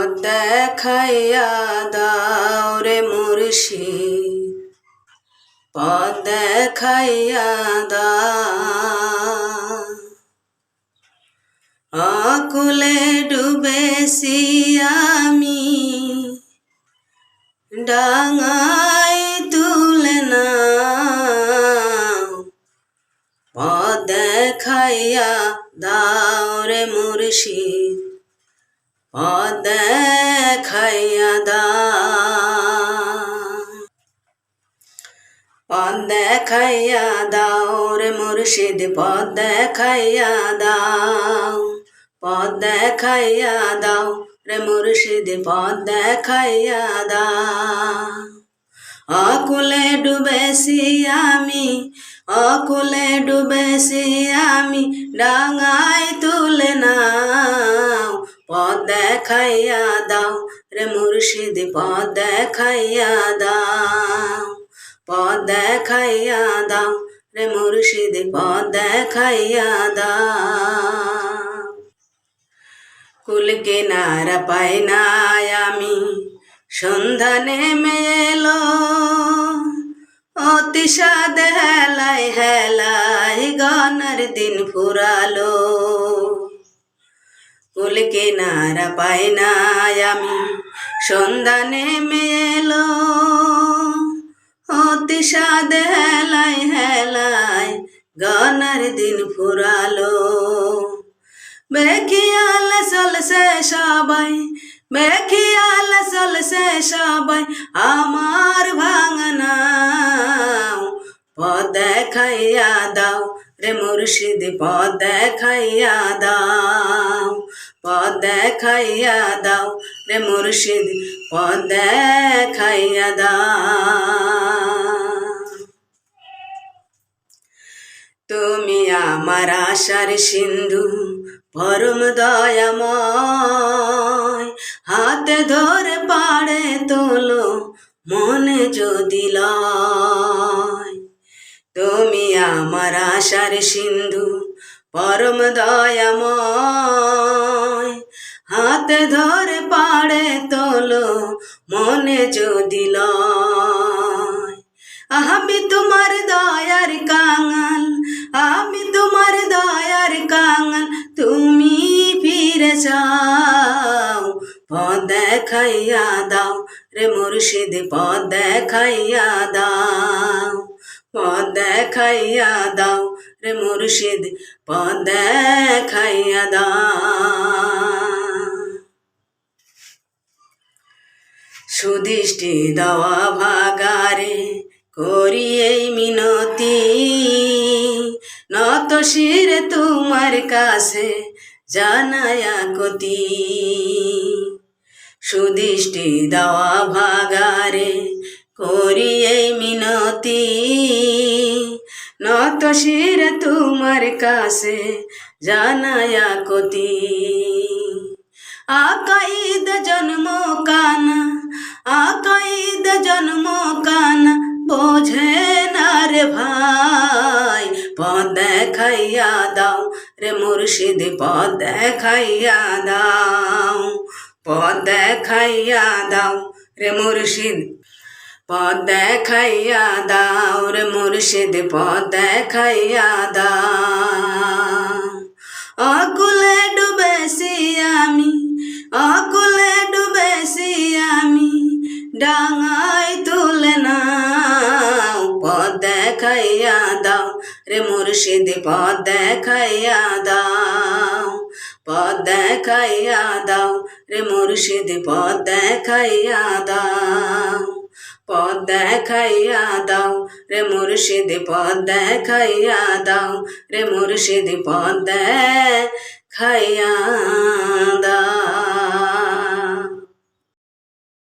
পদ দেখাইয়া দাও রে মুর্শিদ। পদ দেখাইয়া দাও। অকুলে ডুবেছি আমি, ডাঙাই তুলে না পদ দেখাইয়া দাও রে মুর্শিদ। পদ দেখাইয়া দাও পদ দেখাইয়া দাও রে মুর্শিদ পদ দেখাইয়া দাও পদ দেখাইয়া দাও রে মুর্শিদ পদ দেখাইয়া দাও অকুলে ডুবেছি আমি, অকুলে ডুবেছি আমি ডাঙাই তুলে নাও। পদ দেখাইয়া দাও রে মুর্শিদ পদ দেখাইয়া দাও পদ দেখাইয়া দাও রে মুর্শিদ পদ দেখাইয়া দাও কুল কিনারা পাই নাই আমি, সন্ধ্যা নেমে এলো অতি হেলাই হেলাই গানের দিন ফুরালো। কুল কিনারা পাই নাই আমি। সন্ধ্যা নেমে এলো অতি সাদ হেলাই হেলাই গানের দিন ফুরালো। বেখিয়াল চলছে সবাই বেখিয়াল চলছে সবাই, আমার ভাঙনা পদ দেখাইয়া দাও। রে মুর্শিদ পদ দেখাইয়া দাও, পদ দেখাইয়া দাও, রে মুর্শিদ পদ দেখাইয়া দাও। তুমি আমার আশার সিন্ধু, পরম দয়াময়, হাতে ধরে পাড়ে তোলো, মনে যদি লয় তুমি আমার আশার সিন্ধু, পরম দয়াময়। হাতে ধরে পাড়ে তোলো, মনে যদি আমি তোমার দয়ার কাঙাল, আমি তোমার দয়ার কাঙাল, তুমি ফিরে যাও পদ দেখাইয়া দাও রে মুর্শিদ পদ দেখাইয়া দাও। দেখাইয়া দাও রে মুর্শিদ পদ দেখাইয়া দাও। সুদৃষ্টি দেওয়া ভাগারে করি এই মিনতি, নত শিরে তোমার কাছে জানায়া কতি সুদৃষ্টি দেওয়া ভাগারে করি এই মিনতি নত শিরে তোমার কাছে জানায়া কতি আকাইদ জন্ম কানা, আকাইদ জন্ম কানা, বোঝে না রে ভাই পদ দেখাইয়া দাও রে মুর্শিদ পদ দেখাইয়া দাও পদ দেখাইয়া দাও রে মুর্শিদ। পদ দেখাইয়া দাও রে মুর্শিদ পদ দেখাইয়া দাও। অকুলে ডুবেছি আমি, অকুলে ডুবেছি আমি ডাঙাই তুলে নাও। পদ দেখাইয়া দাও রে মুর্শিদ পদ দেখাইয়া দাও। পদ দেখাইয়া দাও রে মুর্শিদ পদ দেখাইয়া দাও। পদ দেখাইয়া দাও রে মুর্শিদ পদ দেখাইয়া দাও রে মুর্শিদ পদ দেখাইয়া দাও।